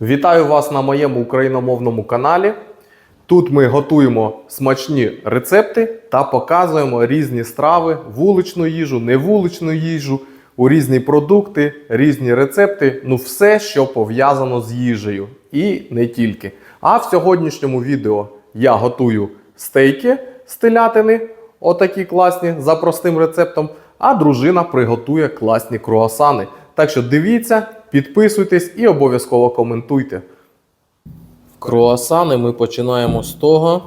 Вітаю вас на моєму україномовному каналі. Тут ми готуємо смачні рецепти та показуємо різні страви, вуличну їжу, невуличну їжу, у різні продукти, різні рецепти, ну все, що пов'язано з їжею. І не тільки. А в сьогоднішньому відео я готую стейки з телятини, отакі класні за простим рецептом. А дружина приготує класні круасани. Так що дивіться, підписуйтесь і обов'язково коментуйте. Круасани ми починаємо з того,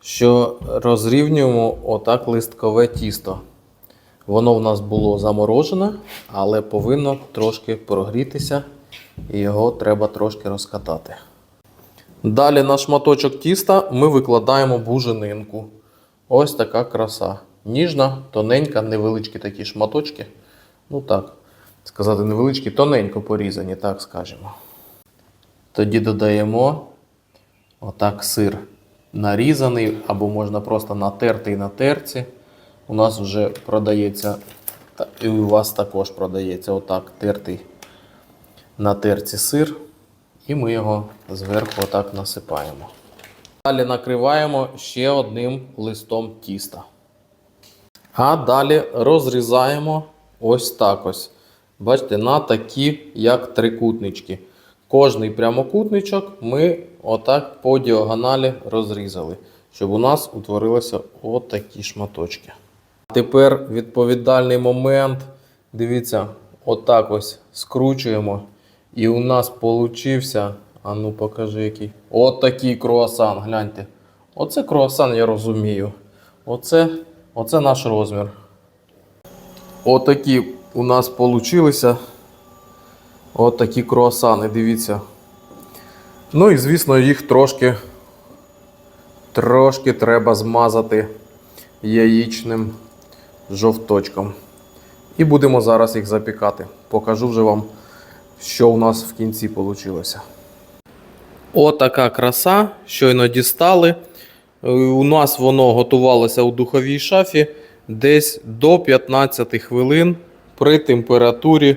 що розрівнюємо отак листкове тісто. Воно в нас було заморожене, але повинно трошки прогрітися, і його треба трошки розкатати. Далі на шматочок тіста ми викладаємо буженинку. Ось така краса. Ніжна, тоненька, невеличкі такі шматочки. Ну так, сказати невеличкі, тоненько порізані, так скажемо. Тоді додаємо отак сир нарізаний, або можна просто натертий на терці. У нас вже продається, і у вас також продається отак тертий на терці сир. І ми його зверху отак насипаємо. Далі накриваємо ще одним листом тіста. А далі розрізаємо ось так ось. Бачите, на такі, як трикутнички. Кожний прямокутничок ми отак по діагоналі розрізали, щоб у нас утворилися отакі шматочки. Тепер відповідальний момент. Дивіться, отак ось скручуємо. І у нас получився. А ну покажи який. Отакий круасан. Гляньте. Оце круасан, я розумію. Оце, оце наш розмір. Отакі у нас получилися. Отакі круасани, дивіться. Ну і звісно, їх трошки, трошки треба змазати яєчним жовточком. І будемо зараз їх запікати. Покажу вже вам, що у нас в кінці вийшло. Отака краса. Щойно дістали. У нас воно готувалося у духовій шафі десь до 15 хвилин при температурі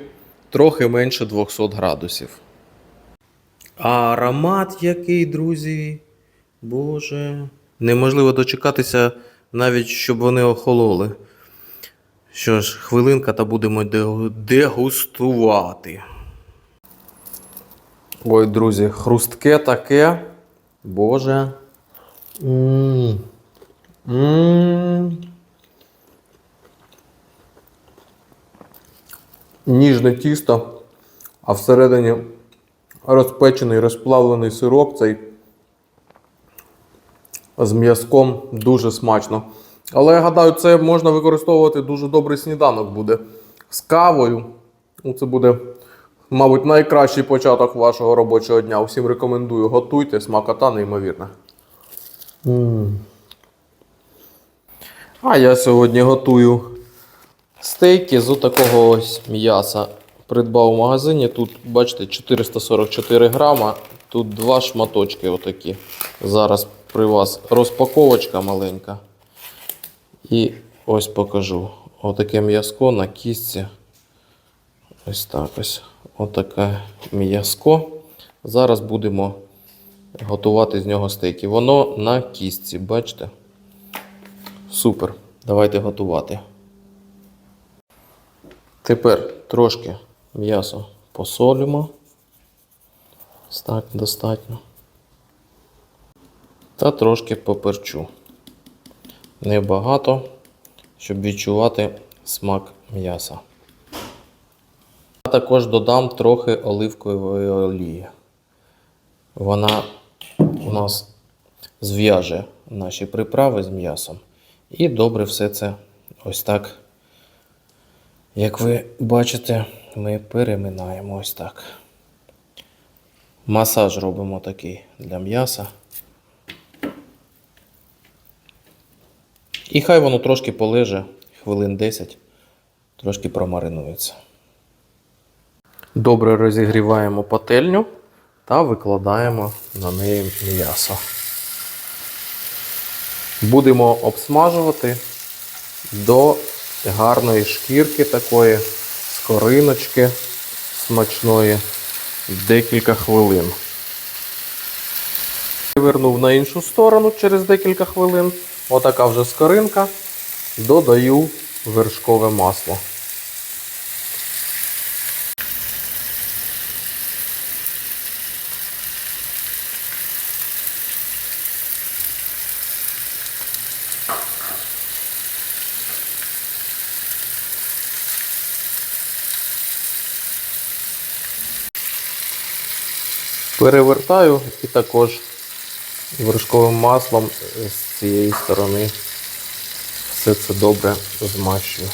трохи менше 200 градусів. А аромат який, друзі. Боже. Неможливо дочекатися навіть, щоб вони охололи. Що ж, хвилинка та будемо дегустувати. Ой, друзі, хрустке таке. Боже. М. М. Ніжне тісто, а всередині розпечений розплавлений сироп цей з м'язком дуже смачно. Але я гадаю, це можна використовувати дуже добрий сніданок буде з кавою. Ну, це буде, мабуть, найкращий початок вашого робочого дня. Усім рекомендую. Готуйте, смакота неймовірна. А я сьогодні готую стейки з такого ось м'яса. Придбав в магазині. Тут, бачите, 444 грама. Тут два шматочки отакі. Зараз при вас розпаковочка маленька. І ось покажу. Отаке м'язко на кістці. Ось так ось. Отаке м'язко. Зараз будемо готувати з нього стейки. Воно на кістці, бачите? Супер. Давайте готувати. Тепер трошки м'ясо посолимо. Ось Так, достатньо. Та трошки поперчу. Небагато, щоб відчувати смак м'яса. А також додам трохи оливкової олії. Вона у нас зв'яже наші приправи з м'ясом. І добре все це ось так. Як ви бачите, ми переминаємо ось так. Масаж робимо такий для м'яса. І хай воно трошки полеже, хвилин 10, трошки промаринується. Добре розігріваємо пательню та викладаємо на неї м'ясо. Будемо обсмажувати до гарної шкірки такої, скориночки смачної. декілька хвилин. Вернув на іншу сторону через декілька хвилин. Отака вже скоринка. Додаю вершкове масло. Перевертаю і також вершковим маслом з цієї сторони все це добре змащую.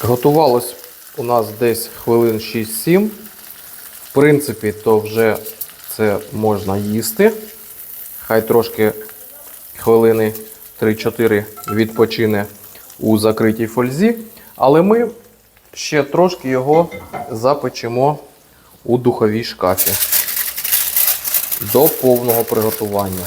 Готувалось у нас десь хвилин 6-7. Принципі, то вже це можна їсти. Хай трошки хвилини 3-4 відпочине у закритій фользі. Але ми ще трошки його запечемо у духовій шкафі до повного приготування.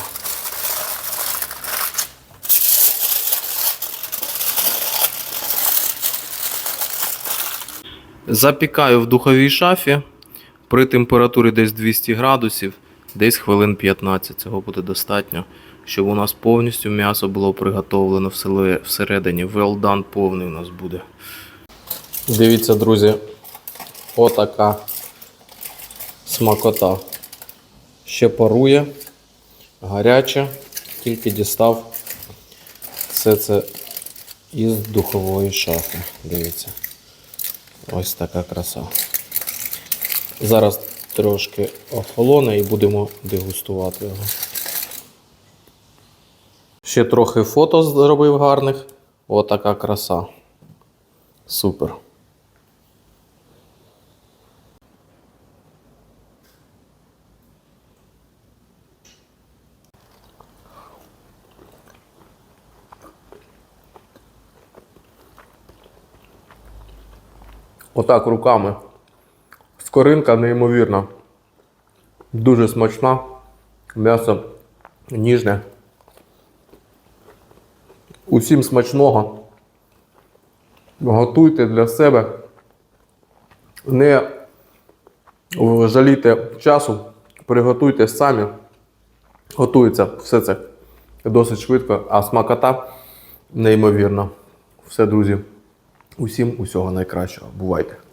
Запікаю в духовій шафі при температурі десь 200 градусів, десь хвилин 15. Цього буде достатньо, щоб у нас повністю м'ясо було приготовлено всередині. Well done повний у нас буде. Дивіться, друзі, отака смакота. Ще парує, гаряче, тільки дістав все це із духової шафи. Дивіться. Ось така краса. Зараз трошки охолоне і будемо дегустувати його. Ще трохи фото зробив гарних. Отака краса. Супер. Отак руками. Скоринка неймовірна. Дуже смачна. М'ясо ніжне. Усім смачного. Готуйте для себе. Не жалійте часу. Приготуйте самі. Готується все це досить швидко, а смакота неймовірна. Все, друзі. Усім усього найкращого. Бувайте!